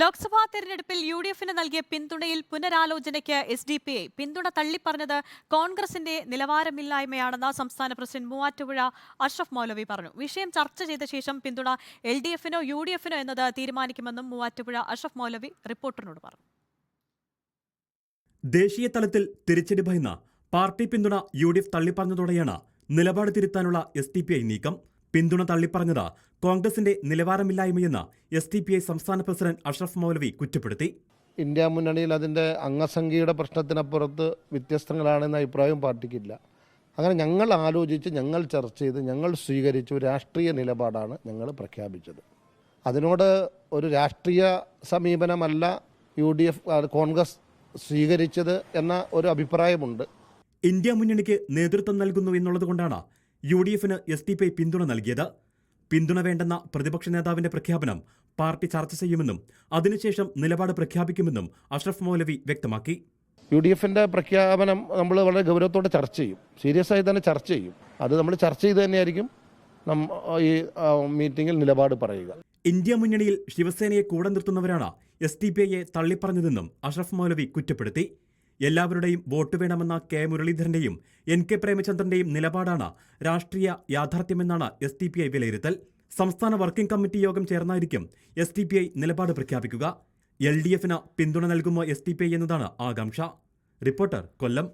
ലോക്സഭാ തെരഞ്ഞെടുപ്പിൽ U D എഫിന് നൽകിയ പിന്തുണയിൽ പുനരാലോചനയ്ക്ക് എസ് ഡി പി ഐ പിന്തുണ തള്ളിപ്പറഞ്ഞത് കോൺഗ്രസിന്റെ നിലവാരമില്ലായ്മയാണെന്ന് സംസ്ഥാന പ്രസിഡന്റ് മൂവാറ്റുപുഴ അഷ്റഫ് മൗലവി പറഞ്ഞു. വിഷയം ചർച്ച ചെയ്ത ശേഷം പിന്തുണ എൽ ഡി എഫിനോ യു ഡി എഫിനോ എന്നത് തീരുമാനിക്കുമെന്നും മൂവാറ്റുപുഴ അഷ്റഫ് മൗലവി റിപ്പോർട്ടറിനോട് പറഞ്ഞു. ദേശീയ തലത്തിൽ തിരിച്ചടി ഭയന്ന പാർട്ടി പിന്തുണ യു ഡി എഫ് തള്ളിപ്പറഞ്ഞതോടെയാണ് നിലപാട് തിരുത്താനുള്ള എസ് ഡി പി ഐ നീക്കം. പിന്തുണ തള്ളിപ്പറഞ്ഞത് കോൺഗ്രസിന്റെ നിലവാരമില്ലായ്മയെന്ന് എസ് ഡി പി ഐ സംസ്ഥാന പ്രസിഡന്റ് അഷ്റഫ് മൗലവി കുറ്റപ്പെടുത്തി. ഇന്ത്യ മുന്നണിയിൽ അതിന്റെ അംഗസംഖ്യയുടെ പ്രശ്നത്തിനപ്പുറത്ത് വ്യത്യസ്തങ്ങളാണെന്ന അഭിപ്രായം പാർട്ടിക്കില്ല. അങ്ങനെ ഞങ്ങൾ ആലോചിച്ച് ഞങ്ങൾ ചർച്ച ചെയ്ത് ഞങ്ങൾ സ്വീകരിച്ച രാഷ്ട്രീയ നിലപാടാണ് ഞങ്ങൾ പ്രഖ്യാപിച്ചത്. അതിനോട് ഒരു രാഷ്ട്രീയ സമീപനമല്ല യു ഡി എഫ് കോൺഗ്രസ് സ്വീകരിച്ചത് എന്ന ഒരു അഭിപ്രായമുണ്ട്. ഇന്ത്യ മുന്നണിക്ക് നേതൃത്വം നൽകുന്നു എന്നുള്ളതുകൊണ്ടാണ് യു ഡി എഫിന് എസ് ഡി പി ഐ പിന്തുണ നൽകിയത്. പിന്തുണ വേണ്ടെന്ന പ്രതിപക്ഷ നേതാവിന്റെ പ്രഖ്യാപനം പാർട്ടി ചർച്ച ചെയ്യുമെന്നും അതിനുശേഷം നിലപാട് പ്രഖ്യാപിക്കുമെന്നും അഷ്റഫ് മൗലവി വ്യക്തമാക്കി. യു ഡി എഫിന്റെ പ്രഖ്യാപനം നമ്മൾ വളരെ ഗൗരവത്തോടെ ചർച്ച ചെയ്യും. സീരിയസ് ആയി തന്നെ ചർച്ച ചെയ്യും. അത് നമ്മൾ ചർച്ച ചെയ്ത് തന്നെയായിരിക്കും ഈ മീറ്റിംഗിൽ നിലപാട് പറയുക. ഇന്ത്യ മുന്നണിയിൽ ശിവസേനയെ കൂടെ നിർത്തുന്നവരാണ് എസ് ടി പി ഐയെ തള്ളിപ്പറഞ്ഞതെന്നും അഷ്റഫ് മൗലവി കുറ്റപ്പെടുത്തി. എല്ലാവരുടെയും വോട്ട് വേണമെന്ന കെ മുരളീധരന്റെയും എൻ കെ പ്രേമചന്ദ്രന്റെയും നിലപാടാണ് രാഷ്ട്രീയ യാഥാർത്ഥ്യമെന്നാണ് എസ് ടി പി ഐ വിലയിരുത്തൽ. സംസ്ഥാന വർക്കിംഗ് കമ്മിറ്റി യോഗം ചേർന്നായിരിക്കും എസ് ടി പി ഐ നിലപാട് പ്രഖ്യാപിക്കുക. എൽ ഡി എഫിന് പിന്തുണ നൽകുമോ എസ് ടി പി ഐ എന്നതാണ് ആകാംക്ഷ. റിപ്പോർട്ടർ കൊല്ലം.